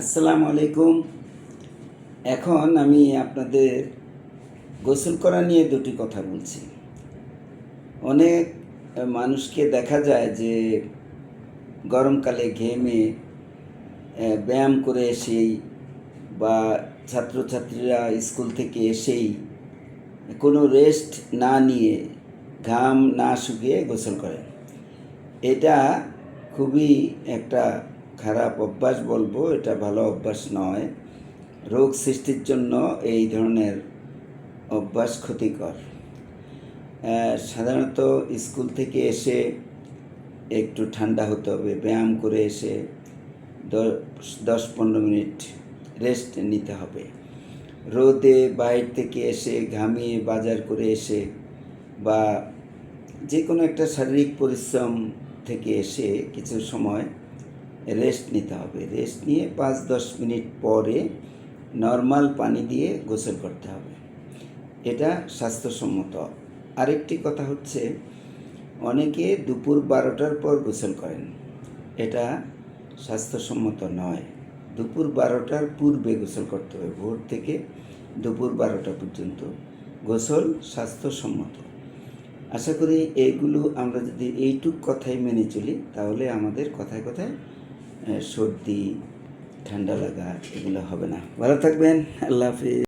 আসসালামু আলাইকুম। এখন আমি আপনাদের গোসল করা নিয়ে দুটি কথা বলছি। অনেক মানুষকে দেখা যায় যে গরমকালে ঘেমে ব্যায়াম করে এসেই বা ছাত্রছাত্রীরা স্কুল থেকে এসেই কোনো রেস্ট না নিয়ে ঘাম না শুকিয়ে গোসল করে এটা খুবই একটা খারাপ অভ্যাস বলব, এটা ভালো অভ্যাস নয়। রোগ সৃষ্টির জন্য এই ধরনের অভ্যাস ক্ষতিকর। সাধারণত স্কুল থেকে এসে একটু ঠান্ডা হতে হবে, ব্যায়াম করে এসে দশ দশ পনেরো মিনিট রেস্ট নিতে হবে। রোদে বাইরে থেকে এসে ঘামিয়ে বাজার করে এসে বা যে কোনো একটা শারীরিক পরিশ্রম থেকে এসে কিছু সময় রেস্ট নিতে হবে। রেস্ট নিয়ে পাঁচ দশ মিনিট পরে নর্মাল পানি দিয়ে গোসল করতে হবে। এটা স্বাস্থ্যসম্মত। আরেকটি কথা হচ্ছে, অনেকে দুপুর বারোটার পর গোসল করেন। এটা স্বাস্থ্যসম্মত নয়। দুপুর বারোটার পূর্বে গোসল করতে হবে। ভোর থেকে দুপুর বারোটা পর্যন্ত। গোসল স্বাস্থ্যসম্মত। আশা করি এইগুলো আমরা যদি এইটুক কথাই মেনে চলি, তাহলে আমাদের কথায় কথায় সর্দি ঠান্ডা লাগা এগুলো হবে না। ভালো থাকবেন আল্লাহ হাফিজ।